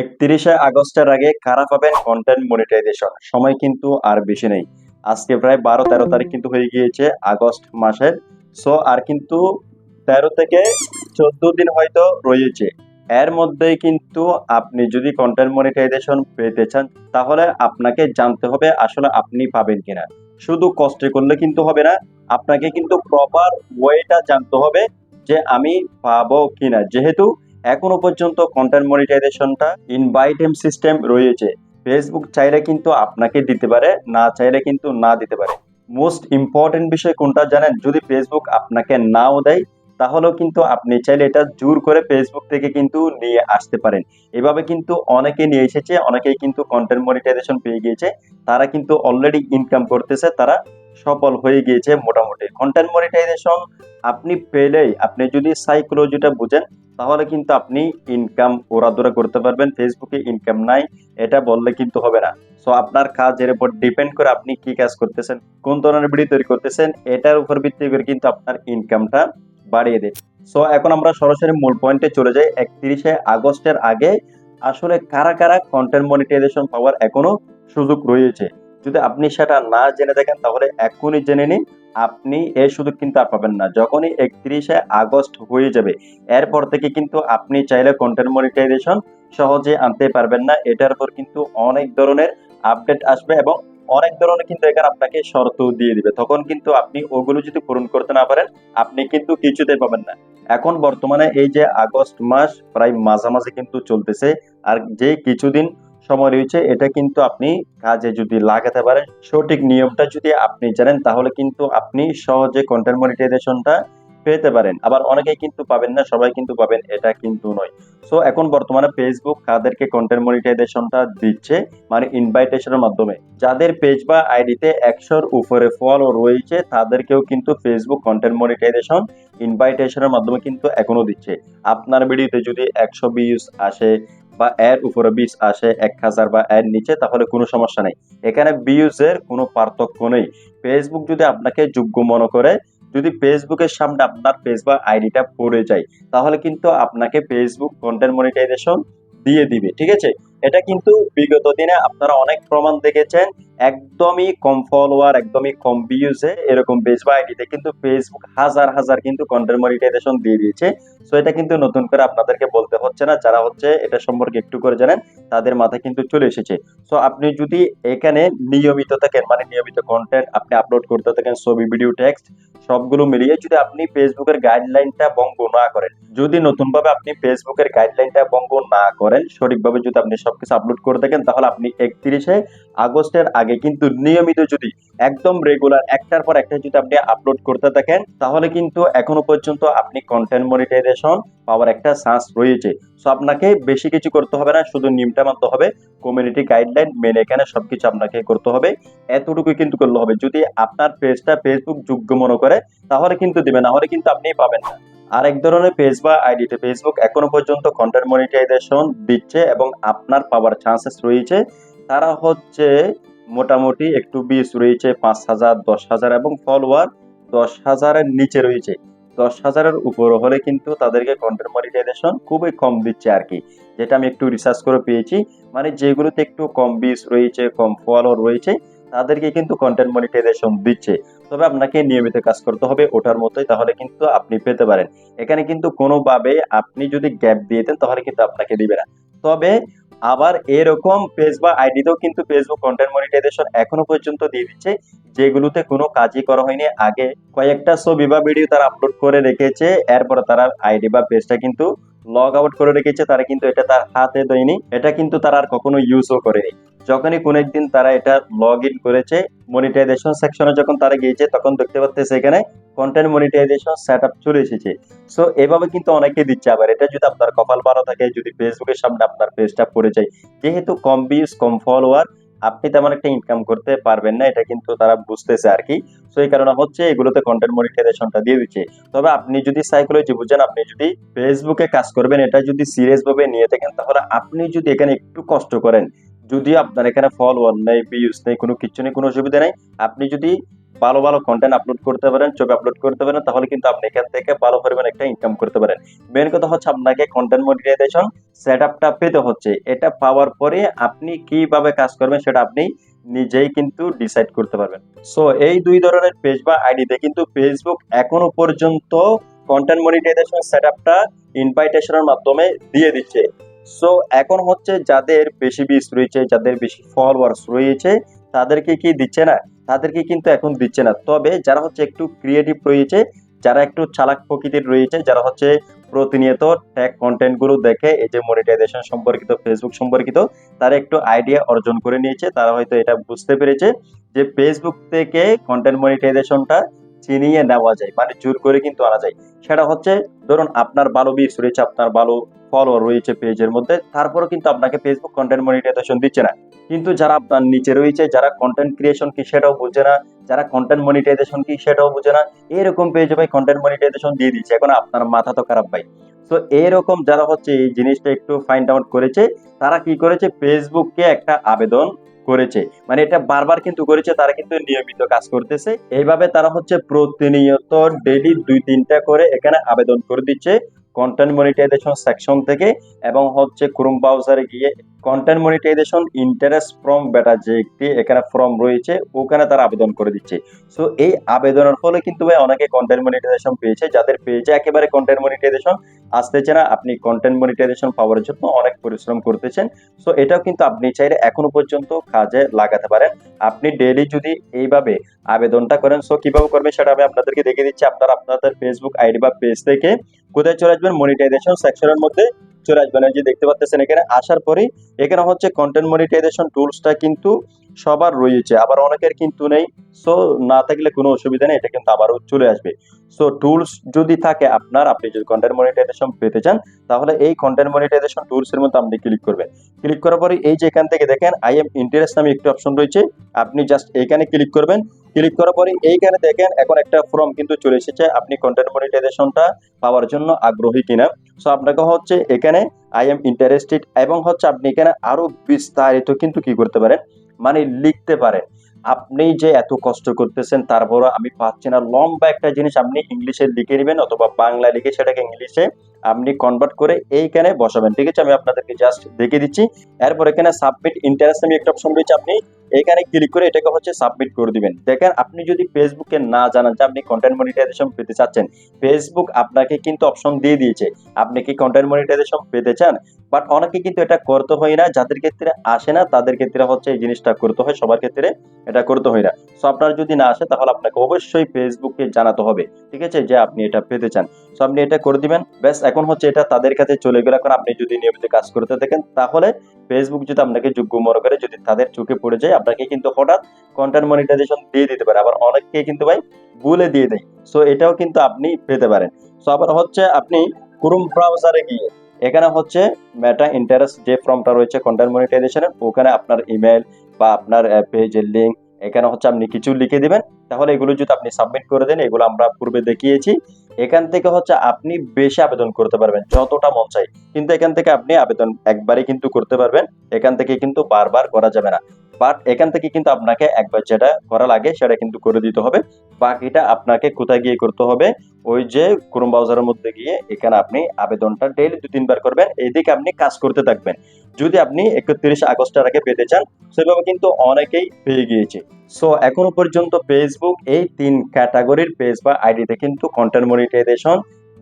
একত্রিশে আগস্টের আগে কারা পাবেন কন্টেন্ট মনিটাইজেশন সময় কিন্তু আর বেশি নেই। আজকে প্রায় বারো, তেরো তারিখ কিন্তু হয়ে গিয়েছে আগস্ট মাসের। সো আর কিন্তু তেরো থেকে চোদ্দ দিন হয়তো রয়েছে। এর মধ্যেই কিন্তু আপনি যদি কন্টেন্ট মনিটাইজেশন পেতে চান, তাহলে আপনাকে জানতে হবে আসলে আপনি পাবেন কিনা। শুধু কষ্টে করলে কিন্তু হবে না, আপনাকে কিন্তু প্রপার ওয়েটা জানতে হবে যে আমি পাবো কিনা। যেহেতু এখনও পর্যন্ত কন্টেন্ট মনিটাইজেশনটা ইনভাইটেম সিস্টেম রয়েছে। ফেসবুক চাইলে কিন্তু আপনাকে দিতে পারে, না চাইলে কিন্তু না দিতে পারে। মোস্ট ইম্পর্টেন্ট বিষয় কোনটা জানেন? যদি ফেসবুক আপনাকে নাও দেয়, তাহলেও কিন্তু আপনি চাইলে এটা জোর করে ফেসবুক থেকে কিন্তু নিয়ে আসতে পারেন। এভাবে কিন্তু অনেকে নিয়ে এসেছে, অনেকেই কিন্তু কন্টেন্ট মনিটাইজেশন পেয়ে গিয়েছে। তারা কিন্তু অলরেডি ইনকাম করতেছে, তারা সফল হয়ে গিয়েছে মোটামুটি। কন্টেন্ট মনিটাইজেশন আপনি পেলেই, আপনি যদি সাইকোলজিটা বুঝেন তাহলে কিন্তু আপনি ইনকাম ওরাদোরা করতে পারবেন ফেসবুকে ইনকাম নাই, এটা বললে কিন্তু হবে না। সো আপনার কাজের উপর ডিপেন্ড করে আপনি কি কাজ করতেছেন, কোন ধরনের ভিডিও তৈরি করতেছেন, এটার উপর ভিত্তি করে কিন্তু আপনার ইনকামটা বাড়িয়ে দেয়। সো এখন আমরা সরাসরি মূল পয়েন্টে চলে যাই, একত্রিশে আগস্টের আগে আসলে কারা কারা কন্টেন্ট মনিটাইজেশন পাওয়ার এখনও সুযোগ রয়েছে? যদি আপনি সেটা না জেনে থাকেন, তাহলে এখনই জেনে নিন, আপনি এই সুযোগ কিন্তু আর পাবেন না। যখনই একত্রিশে আগস্ট হয়ে যাবে, এরপর থেকে কিন্তু আপনি চাইলে কন্টেন্ট মনিটাইজেশন সহজে আনতে পারবেন না। এটার উপর কিন্তু অনেক ধরনের আপডেট আসবে এবং অনেক ধরনের কিন্তু এখানে আপনাকে শর্ত দিয়ে দিবে। তখন কিন্তু আপনি ওগুলো যদি পূরণ করতে না পারেন, আপনি কিন্তু কিছুতে পাবেন না। এখন বর্তমানে এই যে আগস্ট মাস প্রায় মাঝামাঝি কিন্তু চলতেছে, আর যে কিছুদিন সময় রয়েছে, এটা কিন্তু আপনি কাজে যদি লাগাতে পারেন, সঠিক নিয়মটা যদি আপনি জানেন, তাহলে কিন্তু আপনি সহজে কন্টেন্ট মনিটাইজেশনটা পেতে পারেন। আবার অনেকেই কিন্তু পাবেন না, সবাই কিন্তু পাবেন, এটা কিন্তু নয়। সো এখন বর্তমানে ফেসবুক কাদেরকে কন্টেন্ট মনিটাইজেশনটা দিচ্ছে মানে ইনভাইটেশনের মাধ্যমে। যাদের পেজ বা আইডিতে একশোর উপরে ফলো রয়েছে, তাদেরকেও কিন্তু ফেসবুক কন্টেন্ট মনিটাইজেশন ইনভাইটেশনের মাধ্যমে কিন্তু এখনও দিচ্ছে। আপনার ভিডিওতে যদি একশো ভিউজ আসে বা এর উপরে বিশ আসে এক হাজার বা এর নিচে, তাহলে কোনো সমস্যা নেই। এখানে ভিউজের কোনো পার্থক্য নেই। ফেসবুক যদি আপনাকে যোগ্য মনে করে, যদি ফেসবুকের সামনে আপনার বা আইডিটা পড়ে যায়, তাহলে কিন্তু আপনাকে ফেসবুক কন্টেন্ট মনিটাইজেশন দিয়ে দিবে, ঠিক আছে? এটা কিন্তু বিগত দিনে আপনারা অনেক প্রমাণ দেখেছেন একদমই কম ফলোয়ার একদমই কম ভিউজে এরকম বা আইডিতে কিন্তু ফেসবুক হাজার হাজার কিন্তু কন্টেন্ট মনিটাইজেশন দিয়ে দিয়েছে। সো এটা কিন্তু নতুন করে আপনাদেরকে বলতে হচ্ছে না। যারা হচ্ছে এটা সম্পর্কে একটু করে জানেন, তাদের মাথায় কিন্তু চলে এসেছে। সো আপনি যদি এখানে নিয়মিত থাকেন মানে নিয়মিত কন্টেন্ট আপনি আপলোড করতে থাকেন, ছবি ভিডিও টেক্সট সবগুলো মিলিয়ে যদি আপনি ফেসবুকের গাইডলাইনটা ভঙ্গ না করেন, যদি নতুনভাবে আপনি ফেসবুকের গাইডলাইনটা ভঙ্গ না করেন, সঠিকভাবে যদি আপনি সবকিছু আপলোড করে থাকেন, তাহলে আপনি একত্রিশে আগস্টের আগে কিন্তু নিয়মিত যদি একদম রেগুলার একটার পর একটা যদি আপনি আপলোড করতে থাকেন, তাহলে কিন্তু এখনও পর্যন্ত আপনি কন্টেন্ট মনিটাইজেশন পাওয়ার একটা চান্স রয়েছে। সো আপনাকে বেশি কিছু করতে হবে না, শুধু নিমটা মানতে হবে। কমিউনিটি গাইডলাইন মেনে এখানে সবকিছু আপনাকে করতে হবে। এতটুকুই কিন্তু করলে হবে। যদি আপনার পেজটা ফেসবুক যোগ্য মনে করে, তাহলে কিন্তু দিবে না হলে কিন্তু আপনি পাবেন না। আরেক ধরনের পেজ বা আইডিতে ফেসবুক এখনও পর্যন্ত কন্টেন্ট মনিটাইজেশন দিচ্ছে এবং আপনার পাওয়ার চান্সেস রয়েছে। তারা হচ্ছে মোটামুটি একটু বিশ রয়েছে পাঁচ হাজার, দশ হাজার এবং ফলোয়ার দশ হাজারের নিচে রয়েছে। দশ হাজারের উপর হলে কিন্তু তাদেরকে কন্টেন্ট মনিটাইজেশন খুবই কম দিচ্ছে আর কি যেটা আমি একটু রিসার্চ করে পেয়েছি। মানে যেগুলোতে একটু কম বিশ রয়েছে, কম ফলোয়ার রয়েছে, তাদেরকে কিন্তু কন্টেন্ট মনিটাইজেশন দিচ্ছে। তবে আপনাকে নিয়মিত কাজ করতে হবে ওটার মতোই, তাহলে কিন্তু আপনি পেতে পারেন। এখানে কিন্তু কোনোভাবে আপনি যদি গ্যাপ দিয়ে দেন, তাহলে কিন্তু আপনাকে দিবে না। তবে আবার এরকম পেজ বা আইডিতেও কিন্তু ফেসবুক কন্টেন্ট মনিটাইজেশন এখনও পর্যন্ত দিয়ে দিচ্ছে, যেগুলোতে কোনো কাজই করা হয়নি। আগে কয়েকটা ছবি বা ভিডিও তারা আপলোড করে রেখেছে, এরপর তারা আইডি বা পেজটা কিন্তু লগ আউট করে রেখেছে, তারা কিন্তু এটা তার হাতে দেয়নি এটা কিন্তু তারা আর কখনো ইউজও করেনি। যখনই কোনো একদিন তারা এটা লগ ইন করেছে মনিটাইজেশন সেকশনে যখন তারা গিয়েছে, তখন দেখতে পাচ্ছে সেখানে কন্টেন্ট মনিটাইজেশন সেট আপ চলে এসেছে। সো এভাবে কিন্তু অনেকে দিচ্ছে। আবার এটা যদি আপনার কপাল ভালো থাকে, যদি ফেসবুকের সামনে আপনার পেজটা পড়ে যায়, যেহেতু কম ভিউজ কম ফলোয়ার আপনি তেমন একটা ইনকাম করতে পারবেন না, এটা কিন্তু তারা বুঝতেছে আর কি। সো এই কারণে হচ্ছে এগুলোতে কন্টেন্ট মনিটাইজেশনটা দিয়ে দিচ্ছে। তবে আপনি যদি সাইকোলজি বুঝেন, আপনি যদি ফেসবুকে কাজ করবেন, এটা যদি সিরিয়াস ভাবে নিয়ে থাকেন, তাহলে আপনি যদি এখানে একটু কষ্ট করেন যদি আপনার এখানে ফলোয়ার নেই ভিউজ নেই, কোনো কিছু নেই, কোনো অসুবিধা নেই, আপনি যদি ভালো ভালো কন্টেন্ট আপলোড করতে পারেন, ছবি আপলোড করতে পারেন, তাহলে কিন্তু আপনি এখান থেকে ভালো পরিমাণ একটা ইনকাম করতে পারেন। মেন কথা হচ্ছে আপনাকে কন্টেন্ট মনিটাইজেশন সেট আপটা পেতে হচ্ছে। এটা পাওয়ার পরে আপনি কীভাবে কাজ করবেন সেটা আপনি নিজেই কিন্তু ডিসাইড করতে পারবেন। সো এই দুই ধরনের পেজ বা আইডিতে কিন্তু ফেসবুক এখনও পর্যন্ত কন্টেন্ট মনিটাইজেশন সেট আপটা ইনভাইটেশনের মাধ্যমে দিয়ে দিচ্ছে। সো এখন হচ্ছে যাদের বেশি বিস রয়েছে, যাদের বেশি ফলোয়ার্স রয়েছে, তাদেরকে কি দিচ্ছে না? তাদেরকে কিন্তু এখন দিচ্ছে না। তবে যারা হচ্ছে একটু ক্রিয়েটিভ রয়েছে, যারা একটু চালাক প্রকৃতির রয়েছে, যারা হচ্ছে প্রতিনিয়ত ট্যাগ কন্টেন্টগুলো দেখে, এই যে মনিটাইজেশন সম্পর্কিত ফেসবুক সম্পর্কিত, তারা একটু আইডিয়া অর্জন করে নিয়েছে। তারা হয়তো এটা বুঝতে পেরেছে যে ফেসবুক থেকে কন্টেন্ট মনিটাইজেশনটা চিনিয়ে নেওয়া যায় মানে জোর করে কিন্তু আনা যায়। সেটা হচ্ছে, ধরুন আপনার ভালো বিস রয়েছে, আপনার ভালো ফলোয়ার রয়েছে পেজের মধ্যে, তারপরেও কিন্তু আপনাকে ফেসবুক কন্টেন্ট মনিটাইজেশন দিচ্ছে না। কিন্তু যারা আপনার নিচে রয়েছে, যারা কন্টেন্ট ক্রিয়েশন কি সেটাও বুঝে না, যারা কন্টেন্ট মনিটাইজেশন কি সেটাও বুঝে না, এরকম পেজে ভাই কন্টেন্ট মনিটাইজেশন দিয়ে দিচ্ছে। এখন আপনার মাথা তো খারাপ ভাই। তো এরকম যারা হচ্ছে এই জিনিসটা একটু ফাইন্ড আউট করেছে, তারা কি করেছে? ফেসবুককে একটা আবেদন করেছে। মানে এটা বারবার কিন্তু করেছে, তারা কিন্তু নিয়মিত কাজ করতেছে। এইভাবে তারা হচ্ছে প্রতিনিয়ত ডেলি দুই তিনটা করে এখানে আবেদন করে দিচ্ছে। কন্টেন্ট মনিটাইজেশন সেকশন থেকে এবং হচ্ছে ক্রোম ব্রাউজারে গিয়ে কন্টেন্ট মনিটাইজেশন ইন্টারেস্ট ফ্রম বেটা যে একটি এখানে ফর্ম রয়েছে, ওখানে তারা আবেদন করে দিচ্ছে। সো এই আবেদনের ফলে কিন্তু ভাই অনেকে কন্টেন্ট মনিটাইজেশন পেয়েছে, যাদের পেয়েছে একেবারে কন্টেন্ট মনিটাইজেশন আসতেছে না। আপনি কন্টেন্ট মনিটাইজেশন পাওয়ার জন্য অনেক পরিশ্রম করতেছেন। সো এটাও কিন্তু আপনি চাইলে এখনও পর্যন্ত কাজে লাগাতে পারেন। আপনি ডেইলি যদি এইভাবে আবেদনটা করেন সো কীভাবে করবেন সেটা আমি আপনাদেরকে দেখিয়ে দিচ্ছি। আপনারা আপনাদের ফেসবুক আইডি বা পেজ থেকে কোথায় চলে আসবেন মনিটাইজেশন সেকশনের মধ্যে চলে যে দেখতে পাচ্ছেন এখানে। আসার পরে এখানে হচ্ছে কন্টেন্ট মনিটাইজেশন টুলসটা কিন্তু সবার রয়েছে, আবার অনেকের কিন্তু নেই। সো না থাকলে কোনো অসুবিধা নেই, এটা কিন্তু আবারও চলে আসবে। সো টুলস যদি থাকে আপনার, আপনি যদি কন্টেন্ট মনিটাইজেশন পেতে চান, তাহলে এই কন্টেন্ট মনিটাইজেশন টুলস এর মধ্যে আপনি ক্লিক করবেন। ক্লিক করার পরে এই যে এখান থেকে দেখেন আই এম ইন্টারেস্ট নামে একটি অপশন রয়েছে। আপনি জাস্ট এখানে ক্লিক করবেন। ক্লিক করার পরে এইখানে দেখেন এখন একটা ফর্ম কিন্তু চলে এসেছে। আপনি কন্টেন্ট মনিটাইজেশনটা পাওয়ার জন্য আগ্রহী কিনা। সো আপনাকে হচ্ছে এখানে আই এম ইন্টারেস্টেড এবং হচ্ছে আপনি এখানে আরও বিস্তারিত কিন্তু কি করতে পারেন? মানে লিখতে পারেন। আপনি যে এত কষ্ট করতেছেন তারপর আমি পাচ্ছি না। লম্বা একটা জিনিস আপনি ইংলিশে লিখে নেবেন অথবা বাংলা লিখে সেটাকে ইংলিশে আপনি কনভার্ট করে এইখানে বসাবেন। ঠিক আছে? আমি আপনাদেরকে জাস্ট দেখে দিচ্ছি। এরপর এখানে সাবমিট ইন্টারেস্ট আমি একটা অপশন রয়েছে। আপনি এখানে ক্লিক করে এটাকে হচ্ছে সাবমিট করে দিবেন। দেখেন, আপনি যদি ফেসবুকে না জানান যে আপনি কন্টেন্ট মনিটাইজেশন পেতে চাচ্ছেন ফেসবুক আপনাকে কিন্তু অপশন দিয়ে দিয়েছে। আপনি কি কন্টেন্ট মনিটাইজেশন পেতে চান? বাট অনেকে কিন্তু এটা করতে হয় না, যাদের ক্ষেত্রে আসে না, তাদের ক্ষেত্রে হচ্ছে এই জিনিসটা করতে হয়, সবার ক্ষেত্রে এটা করতে হয় না। সো আপনার যদি না আসে, তাহলে আপনাকে অবশ্যই ফেসবুককে জানাতে হবে, ঠিক আছে? যে আপনি এটা পেতে চান। সো আপনি এটা করে দিবেন। ব্যাস, এখন হচ্ছে এটা তাদের কাছে চলে গেলে এখন আপনি যদি নিয়মিত কাজ করতে থাকেন, তাহলে ফেসবুক যদি আপনাকে যোগ্য মনে করে, যদি তাদের চোখে পড়ে যায় আপনাকে কিন্তু হঠাৎ কন্টেন্ট মনিটাইজেশন দিয়ে দিতে পারে। আবার অনেককে কিন্তু ভাই ভুলে দিয়ে দেয়। সো এটাও কিন্তু আপনি পেতে পারেন। সো আবার হচ্ছে আপনি ক্রোম ব্রাউজারে গিয়ে, এখানে হচ্ছে মেটা ইন্টারেস্ট যে ফর্মটা রয়েছে কন্টেন্ট মনিটাইজেশনের ওখানে আপনার ইমেল বা আপনার পেজের লিঙ্ক এখানে হচ্ছে আপনি কিছু লিখে দিবেন। তাহলে এগুলো যদি আপনি সাবমিট করে দেন, এগুলো আমরা পূর্বে দেখিয়েছি। এখান থেকে হচ্ছে আপনি বেশি আবেদন করতে পারবেন, যতটা মন চাই। কিন্তু এখান থেকে আপনি আবেদন একবারই কিন্তু করতে পারবেন। এখান থেকে কিন্তু বারবার করা যাবে না। বাট এখান থেকে কিন্তু আপনাকে একবার যেটা করা লাগে, সেটা কিন্তু করে দিতে হবে। বাকিটা আপনাকে কোথায় গিয়ে করতে হবে? ওই যে ক্রোম ব্রাউজারের মধ্যে গিয়ে এখানে আপনি আবেদনটা ডেইলি দু তিনবার করবেন। এইদিকে আপনি কাজ করতে থাকবেন। যদি আপনি একত্রিশ আগস্টের আগে পেতে চান, সেভাবে কিন্তু অনেকেই পেয়ে গিয়েছে। সো এখনও পর্যন্ত ফেসবুক এই তিন ক্যাটাগরির পেজ বা আইডিতে কিন্তু কন্টেন্ট মনিটাইজেশন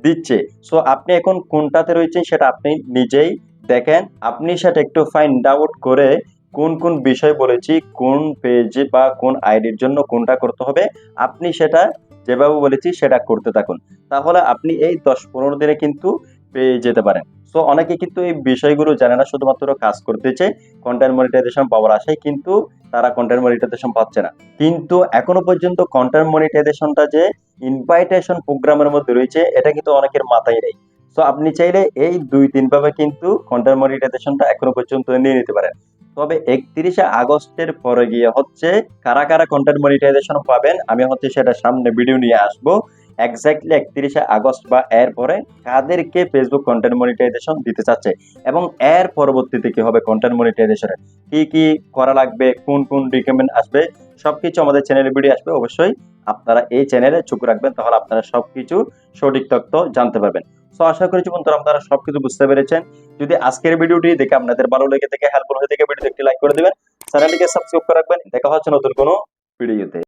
দিচ্ছে। সো আপনি এখন কোনটাতে রয়েছেন, সেটা আপনি নিজেই দেখেন। আপনি সেটা একটু ফাইন্ড আউট করে কোন কোন বিষয় বলেছি, কোন পেজে বা কোন আইডির জন্য কোনটা করতে হবে, আপনি সেটা যেভাবে বলেছি সেটা করতে থাকুন। তাহলে আপনি এই দশ পনেরো দিনে কিন্তু পেয়ে যেতে পারেন। সো অনেকে কিন্তু এই বিষয়গুলো জানে না, শুধুমাত্র কাজ করতেছে কন্টেন্ট মনিটাইজেশন পাওয়ার আশায় কিন্তু তারা কন্টেন্ট মনিটাইজেশন পাচ্ছে না। কিন্তু এখনও পর্যন্ত কন্টেন্ট মনিটাইজেশনটা যে ইনভাইটেশন প্রোগ্রামের মধ্যে রয়েছে, এটা কিন্তু অনেকের মাথায় নেই। সো আপনি চাইলে এই দুই তিন ভাবে কিন্তু কন্টেন্ট মনিটাইজেশনটা এখনও পর্যন্ত নিয়ে নিতে পারেন। তবে একত্রিশে আগস্টের পরে গিয়ে হচ্ছে কারা কারা কন্টেন্ট মনিটাইজেশন পাবেন, আমি হচ্ছে সেটা সামনে ভিডিও নিয়ে আসব। এক্স্যাক্টলি একত্রিশে আগস্ট বা এর পরে কাদেরকে ফেসবুক কন্টেন্ট মনিটাইজেশন দিতে চাচ্ছে এবং এর পরবর্তীতে কি হবে কন্টেন্ট মনিটাইজেশনের কি কি করা লাগবে, কোন কোন রিকমেন্ড আসবে, সবকিছু আমাদের চ্যানেলে ভিডিও আসবে, অবশ্যই আপনারা এই চ্যানেলে চোখ রাখবেন, তাহলে আপনারা সবকিছু সঠিক তথ্য জানতে পারবেন। তো আশা করি বন্ধুরা আপনারা সবকিছু বুঝতে পেরেছেন। যদি আজকের ভিডিওটি দেখে আপনাদের ভালো লেগে থেকে হেল্পফুল হয়ে থেকে ভিডিও একটি লাইক করে দিবেন। চ্যানেলটিকে সাবস্ক্রাইব করে রাখবেন। দেখা হচ্ছে নতুন কোনো ভিডিওতে